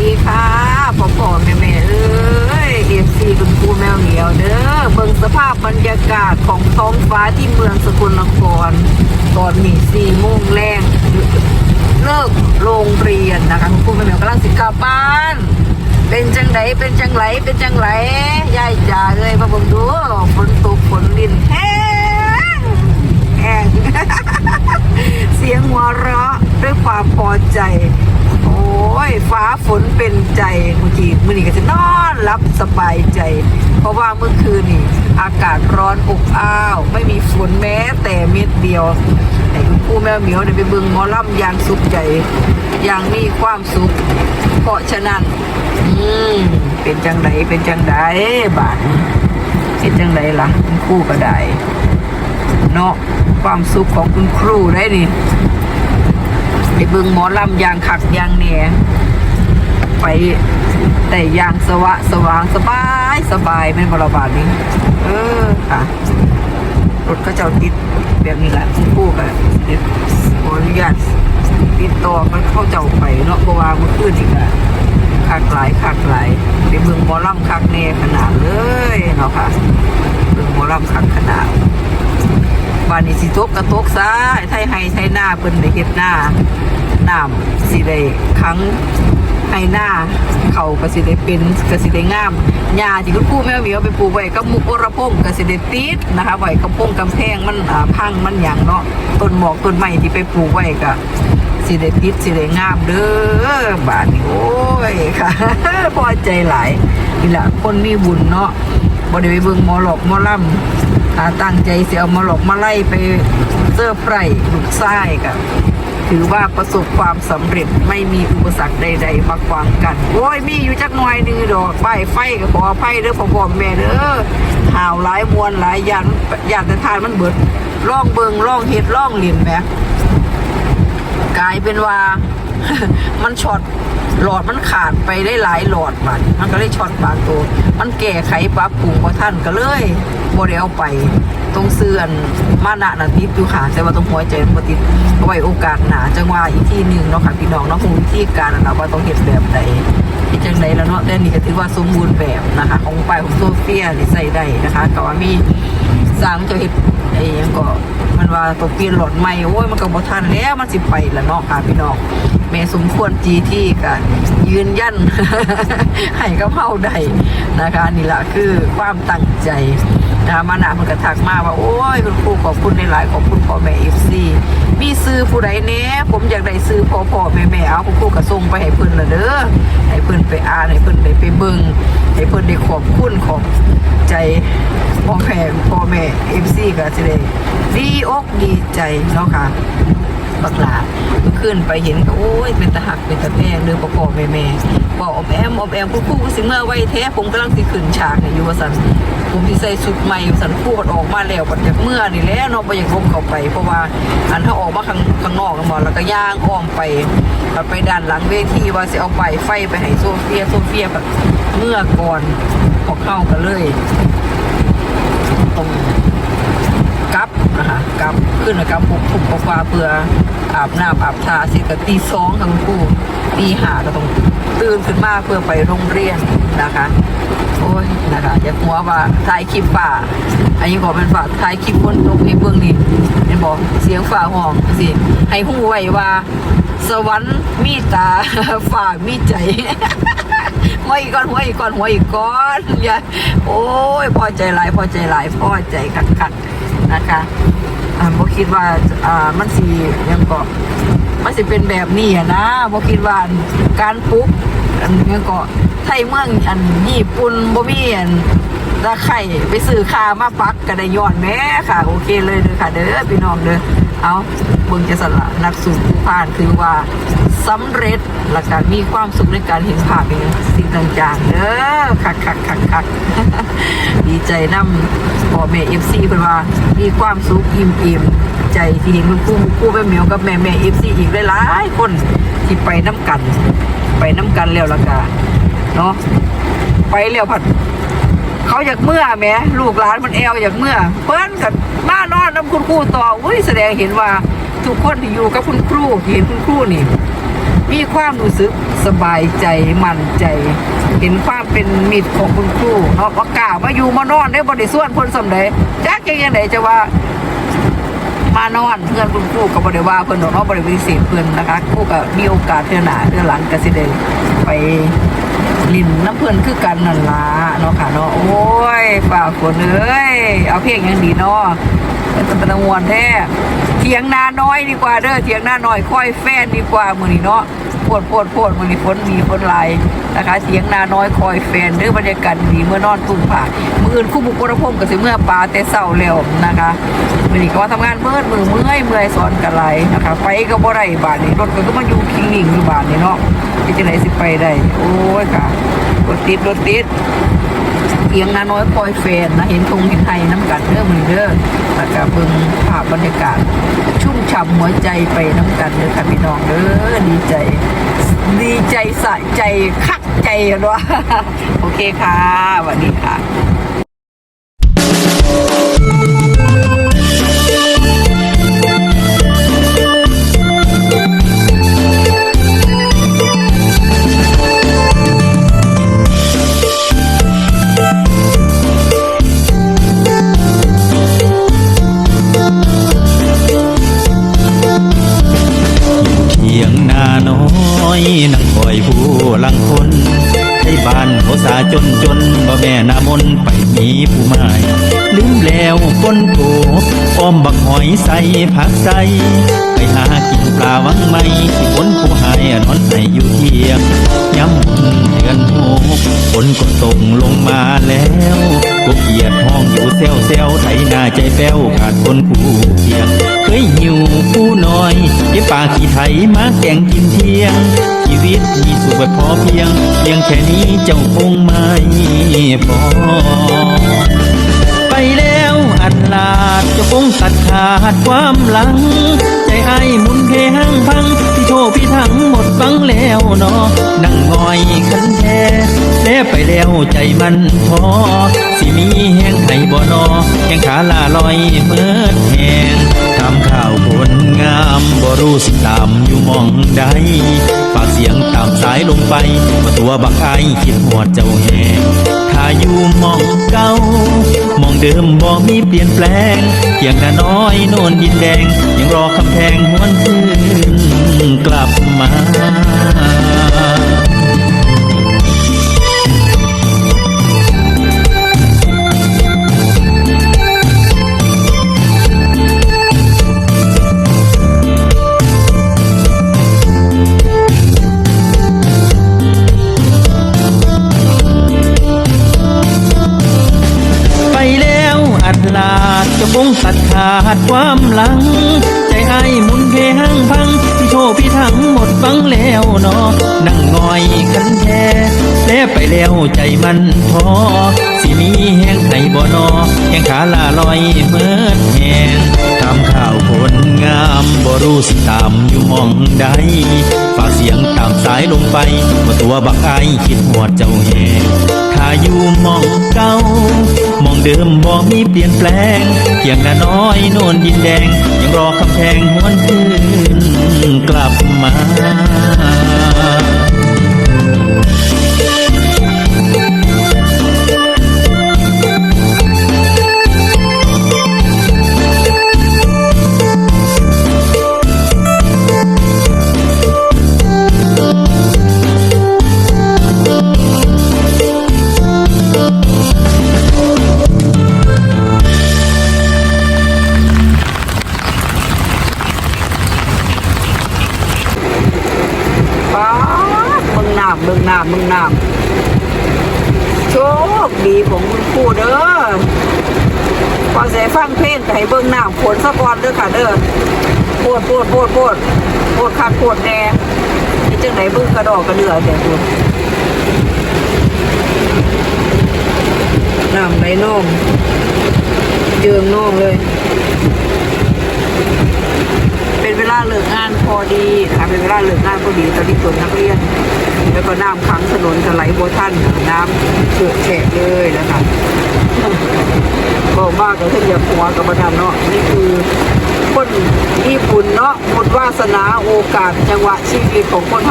ดีค่ะพ่อพ่อแม่แม่เอ้ยเอฟซีคุณครูแมวเหมียวเด้อเบิ่งสภาพบรรยากาศของท้องฟ้าที่เมืองสกลนครตอนนี้สี่โมงแรงเลิกโรงเรียนนะคะคุณครูแม่แมวกำลังสิกลับบ้าน เป็นจังไดเป็นจังไรเป็นจังไรยายจ๋าเลยมาเบิ่งดูฝนตกฝนลินแห้งแห้งเสียงหัวเราะด้วยความพอใจ ยฟ้าฝนเป็นใจเมื่อกี้มื่อนี้ก็จะนอนรับสบายใจ เพราะว่าเมื่อคืนนี่อากาศร้อนอบอ้าว ไม่มีฝนแม้แต่เม็ดเดียวไอ้คุณครูแมวเหมียวเนี่ยไปเบึงมอลำอย่างสุขใจยางมีความสุขเพราะฉะนั้น อืมเป็นจังไดเป็นจังไดบาทนี้เป็นจังไดล่ะคุณครูก็ได้เนาะความสุขของคุณครูได้นี่ เบิ่งหมอลำยางขักยางแหนไปแต่ยางสวะสว่างสบายสบายเป็นบรบาทนี้ เออค่ะรถก็จะติดแบบนี้แหละคุณครูก็ติดขออนุญาตติดต่อมันเข้าเจ้าไปเนาะเพราะว่ามื่อคืนนี่ก็คักหลายคักหลายไปเบิ่งหมอลำคักแน่ขนาดเลยเนาะค่ะเบิ่งหมอลำคักขนาด บานนี้สิตกกระตกซะไทยให้ไทยหน้าเพิ่นได้เฮ็ดหน้าน้ำสิได้ขังให้หน้าเขาก็สิได้เป็นก็สิได้งามหญ้าที่คุณครูแม่เหมียวไปปลูกไว้กับมุกอรพงศ์ก็สิได้ติดนะคะไว้กับพงกำแพงมันอ่าพังมันหยังเนาะต้นหมอกต้นไม้ที่ไปปลูกไว้ก็สิได้ติดสิได้งามเด้อบ้านนี้โอ้ยค่ะพอใจหลายนี่แหละคนมีบุญเนาะบ่ได้ไปเบิ่งหมอหลอกหมอลำ ถ้าตั้งใจเสียเอามาหลอกมาไล่ไปเสื้อไพรลูกไส้กันถือว่าประสบความสำเร็จไม่มีอุปสรรคใด ๆ มาขวางกัน โอ้ยมีอยู่จักหน่อยนึงดอกป้ายไฟก็ขออภัยเด้อพ่อพ่อแม่เด้อห่าวหลายมวลหลายยันยันแต่ทานมันเบิดล่องเบิงล่องเห็ดล่องเหรียญแหมกลายเป็นว่า มันช็อตหลอดมันขาดไปได้หลายหลอดมันมันก็เลยช็อตบางตัว มันแก้ไขปรับปรุงว่าท่านก็เลยบ่ได้เอาไปตรงเสื่อนมานะนันติดอยู่ค่ะแต่ว่าตรงหัวใจมันบ่ติดเอาไว้โอกาสหนาจังว่าอีกที่หนึ่งเนาะค่ะพี่น้องเนาะคงวิธีการนะว่าต้องเห็ดแบบใดเฮ็ดจังไดแล้วเนาะแต่นี่ก็ถือว่าสมบูรณ์แบบนะคะ ของไปของโซเฟียนี่ใส่ได้นะคะก็ว่ามีสร้างจ้าเฮ็ด อ้ยังก็มันว่าตัวเปลี่ยนหลอดใหม่โอ้ยมันก็บ่ทันแล้วมันสิไปแล้วเนาะค่ะพี่น้องแม่สมควรจีที่กันยืนยันให้กับเฮาได้นะคะนี่แหละคือความตั้งใจนะคะมาหนามันกระทักมาว่า โอ้ยคุณครูขอบคุณในหลายขอบคุณพ่อแม่เอฟซีมีซื้อผู้ใดเนี้ยผมอยากได้ซื้อพ่อพ่อแม่แม่เอาคุณครูกระส่งไปให้เพิ่นละเด้อให้เพิ่นไปอ่านให้เพิ่นได้ไปเบิ่งให้เพิ่นได้ขอบคุณขอบใจ พ่อแม่พ่อแม่เอฟซีก็สิได้ดีอกดีใจเนาะค่ะบักลาเมื่อคืนไปเห็นก็โอ้ยเป็นตะหักเป็นตะแพงเดือประกอบแม่แม่บอกออมแอมออมแอมคู่คู่สิเมื่อไว้แท้ผมกำลังสิขึ้นฉากเนี่ยอยู่ว่าสันผมที่ใส่ชุดใหม่สันพูดออกมาแล้วบัดจากเมื่อนี่แล้วเนาะไปอยากลบเข้าไป เพราะว่าอันถ้าออกมาข้างข้างนอกกันหมดแล้วก็ย่างอ้อมไปแล้วไปด้านหลังเวทีว่าสิเอาไปไฟไปให้โซเฟียโซเฟียแบบเมื่อก่อนพอเข้ากันเลย ตรงกลับนะคะกับขึ้นนะกับปุกถุกกฟ้าเพื่ออาบน้ำอาบทาเสร็จก็ตีสองทั้งคู่ตีหาก็ต้องตื่นขึ้นมาเพื่อไปโรงเรียนนะคะโอ้ยนะคะอย่าหัวว่าถ่ายคลิปป่าอันนี้บอกเป็นฝ่าถ่ายคลิปบนตรงในเบื้องนี้เห็นบอกเสียงฝ่าห้องสิให้หูไว้ว่า สวรรค์มีตาฝ่ามีใจ หัวอีกก้อนหัวอีกก้อนหัวอีกก้อนอย่าโอ้ยพอใจหลายพอใจหลายพอใจคักๆนะคะอ่าบ่คิดว่าอ่ามันสียังก็มันสิเป็นแบบนี้อะนะบ่คิดว่าการปุ๊บอันยังก็ไทยเมืองอันญี่ปุ่นบ่มีอันตะไข่ไปซื้อคามาปักก็ได้ย้อนแม่ค่ะ โอเคเลยเด้อค่ะ เด้อพี่น้องเด้อ เอาเบิ่งจะสละนักสู่ผู้ผ่านคือว่าสำเร็จและก็มีความสุขในการเห็นภาพเป็นสิ่งต่างๆเด้อคักคักคักคักดีใจนำพ่อแม่เอฟซีเพิ่นว่ามีความสุขอิ่มอิ่มใจที่เห็นคุณครูครูแม่เหมียวกับแม่แม่เอฟซีอีกหลายๆคนที่ไปน้ำกัน ไปน้ำกันแล้วและกาเนาะไปแล้วผัด เขาอยากเมื่อแหมลูกหลานมันแอวอยากเมื่อเพิ่นกับมานอนน้ำคุณครูต่ออุ้ยแสดงเห็นว่าทุกคนที่อยู่กับคุณครูเห็นคุณครูนี่มีความรู้สึกสบายใจมั่นใจ เห็นความเป็นมิตรของคุณครูเนาะว่ากล้ามาอยู่มานอนได้บริส่วนเพนสำเร็จจักยังไงจะว่ามานอนเพื่อนคุณครูกับบริว่าเพื่อนเนาะบริวิเศษเพื่อนนะคะครูก็มีโอกาสเทื่อหนาเทื่อหลังก็สิได้ไปลินน้ำเพื่อนคือกันนั่นล่ะเนาะ ค่ะเนาะโอ้ยฝ่าฝนเอ้ยเอาเพลงยังดีเนาะเป็นตะเป็นตะงวนแท้เถียงนาน้อยดีกว่าเด้อเถียงนาน้อยค่อยแฟนดีกว่ามือนี้เนาะปวดปวดปวดมือนี้ฝนมีฝนไหลายนะคะเถียงนาน้อยคอยแฟนเด้อบรรยากาศดีเมื่อนอนตุ้มผ่ามืออื่นคู่บุกวรพงก็สิเมื่อปลาแต่เช้าแล้วนะคะมือนี้ก็ว่าทำงานเมื่อมือเมื่อยเมื่อยสอนกันไรนะคะไปก็บ่ได้บาทนี้รถก็มาอยู่คิงหนิงอยู่บาทนี้เนาะที่จะไหนสิไปได้โอ้ยค่ะรถติดรถติด เพียงนาน้อยคอยแฟนนะเห็นตรงเห็นไทยน้ำกันเด้อมือเด้อแล้วก็เบิ่งภาพบรรยากาศ ชุ่มฉ่ำหัวใจไปน้ำกันเด้อค่ะพี่น้องเด้อดีใจ ดีใจสะใจคักใจเนาโอเคค่ะสวัสดีค่ะ จนจนบ่แม่นามนไปมีผู้ใหม่ลืมแล้วก้นโกอ้อมบักหอยใส่ผักใส่ไปหากินปลาวังไม่ที่บนผู้หายนอนใส่อยู่เทียงย้ำเดือนหกฝนก็ตกลงมาแล้วก็เกียดห้องอยู่เซลเซลไทย ใจแป้วขาดคนผู้เพียงเคยหิวผู้น้อยเย็บปากขี้ไถมาแกงกินเที่ยง ชีวิตมีสุขแบบพอเพียงเพียงแค่นี้เจ้าคงไม่พอ ไปแล้วอัดลาดเจะคงตัดขาดความหลัง ใจไอ้ายมุนเพหังพังพี่โทพี่ทั้งหมดฟังแล้วเนาะนั่งงอยคันแท้ แล้ไปแล้วใจมันท้อสิมีแห้งไห้บ่นอแข้งขาลาลอยเมิดแหงทำข่าวคนงามบ่รู้สิตามอยู่มองใดฝากเสียงตามสายลงไปว่าตัวบักไอคิดหอดเจ้าแหงถ้าอยู่มองเก่ามองเดิมบ่มีเปลี่ยนแปลงเพียงนาน้อยโน่นดินแดง ยังรอคำแพงหวนคืนกลับมา จะบงตัดขาดความหลัง ใจไอ้หมุนเพหังพังพี่โชพี่ทั้งหมดฟังแล้วเนาะนั่งงอยคันแท้แล้ไปแล้วใจมันท้อสิมีแห้งไห้บ่นอแห้งขาลาลอยเมื่อแหงทำข่าวคนงาน รู้สิตามอยู่มองใดฝากเสียงตามสายลงไปว่าตัวบักไอคิดหอดเจ้าแหงถ้าอยู่มองเก่ามองเดิมบ่มีเปลี่ยนแปลงเพียงนาน้อยโน่นดินแดง ยังรอคำแพงหวนคืนกลับมาำเบิ่งน้ำโชคดีของคุณครูเด้อพอเสียฟังเพลงก็ให้เบิ่งน้ำฝนสะกอนเด้อค่ะเด้อปวดปวดปวดปวดปวดขาดปวดแน่นี่จังไหนเบิ่งกระดอกกระเดือแต่คุณน้ำไหลน่องเจิงน่องเลย เป็นเวลาเลิกงานพอดีนะคะเป็นเวลาเลิกงานพอดีตอนนี้ตัวนักเรียน แล้วก็น้ำขังถนนถลายโบท่านน้ำเกิดแฉะเลยนะคะบอกว่าก็ขึ้นย่าหัวกับประธานเนาะนี่คือคนญี่ปุ่นเนาะหมดวาสนาโอกาสจังหวะชีวิตของคน